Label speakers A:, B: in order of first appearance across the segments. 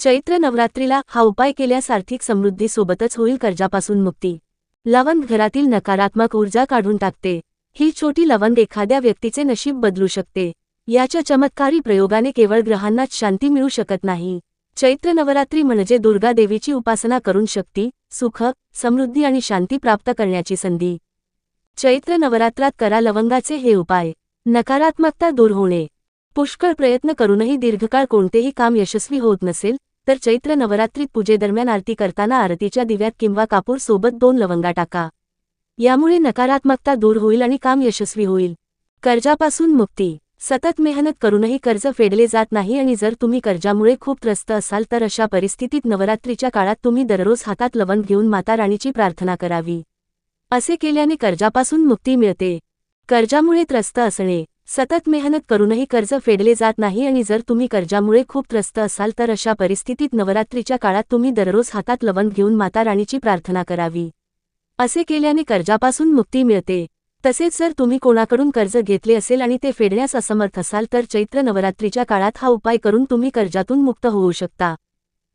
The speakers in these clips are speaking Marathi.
A: चैत्र नवरात्रीला हा उपाय केल्यास आर्थिक समृद्धीसोबतच होईल कर्जापासून मुक्ती. लवंग घरातील नकारात्मक ऊर्जा काढून टाकते. ही छोटी लवंग एखाद्या व्यक्तीचे नशीब बदलू शकते. याच्या चमत्कारी प्रयोगाने केवळ ग्रहांनाच शांती मिळू शकत नाही. चैत्र नवरात्री म्हणजे दुर्गा देवीची उपासना करून शक्ती सुख समृद्धी आणि शांती प्राप्त करण्याची संधी. चैत्र नवरात्रात करा लवंगाचे हे उपाय. नकारात्मकता दूर होणे. पुष्कळ प्रयत्न करूनही दीर्घकाळ कोणतेही काम यशस्वी होत नसेल तर चैत्र नवरात्रीत पूजेदरम्यान आरती करताना आरतीच्या दिव्यात किंवा कापूर सोबत दोन लवंगा टाका. यामुळे नकारात्मकता दूर होईल आणि काम यशस्वी होईल. कर्जापासून मुक्ती. सतत मेहनत करूनही कर्ज फेडले जात नाही आणि जर तुम्ही कर्जामुळे खूप त्रस्त असाल तर अशा परिस्थितीत नवरात्रीच्या काळात तुम्ही दररोज हातात लवंग घेऊन माता राणीची प्रार्थना करावी. असे केल्याने कर्जापासून मुक्ती मिळते. कर्जामुळे त्रस्त असणे. सतत मेहनत करूनही कर्ज फेडले जात नाही आणि जर तुम्ही कर्जामुळे खूप त्रस्त असाल तर अशा परिस्थितीत नवरात्रीच्या काळात तुम्ही दररोज हातात लवंग घेऊन माता राणीची प्रार्थना करावी. असे केल्याने कर्जापासून मुक्ती मिळते. तसेच जर तुम्ही कोणाकडून कर्ज घेतले असेल आणि ते फेडण्यास असमर्थ असाल तर चैत्र नवरात्रीच्या काळात हा उपाय करून तुम्ही कर्जातून मुक्त होऊ शकता.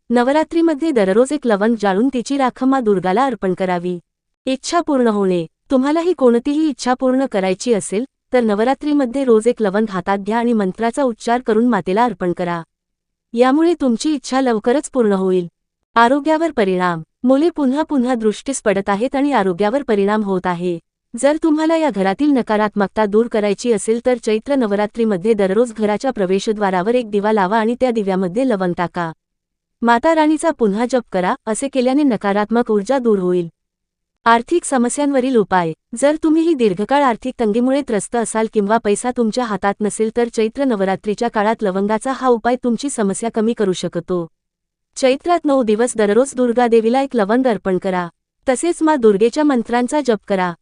A: नवरात्रीमध्ये दररोज एक लवंग जाळून तिची राखमा दुर्गाला अर्पण करावी. इच्छा पूर्ण होणे. तुम्हालाही कोणतीही इच्छा पूर्ण करायची असेल तर नवरात्रीमध्ये रोज एक लवंग हातात घ्या आणि मंत्राचा उच्चार करून मातेला अर्पण करा. यामुळे तुमची इच्छा लवकरच पूर्ण होईल. आरोग्यावर परिणाम. मुले पुन्हा पुन्हा दृष्टीस पडत आहेत आणि आरोग्यावर परिणाम होत आहे. जर तुम्हाला या घरातील नकारात्मकता दूर करायची असेल तर चैत्र नवरात्रीमध्ये दररोज घराच्या प्रवेशद्वारावर एक दिवा लावा आणि त्या दिव्यामध्ये लवंग टाका. माता राणीचा पुन्हा जप करा असे केल्याने नकारात्मक ऊर्जा दूर होईल. आर्थिक समस्यांवरील उपाय. जर तुम्हीही दीर्घकाळ आर्थिक तंगीमुळे त्रस्त असाल किंवा पैसा तुमच्या हातात नसेल तर चैत्र नवरात्रीच्या काळात लवंगाचा हा उपाय तुमची समस्या कमी करू शकतो. चैत्रात नऊ दिवस दररोज दुर्गा देवीला एक लवंग अर्पण करा. तसेच मा दुर्गेच्या मंत्रांचा जप करा.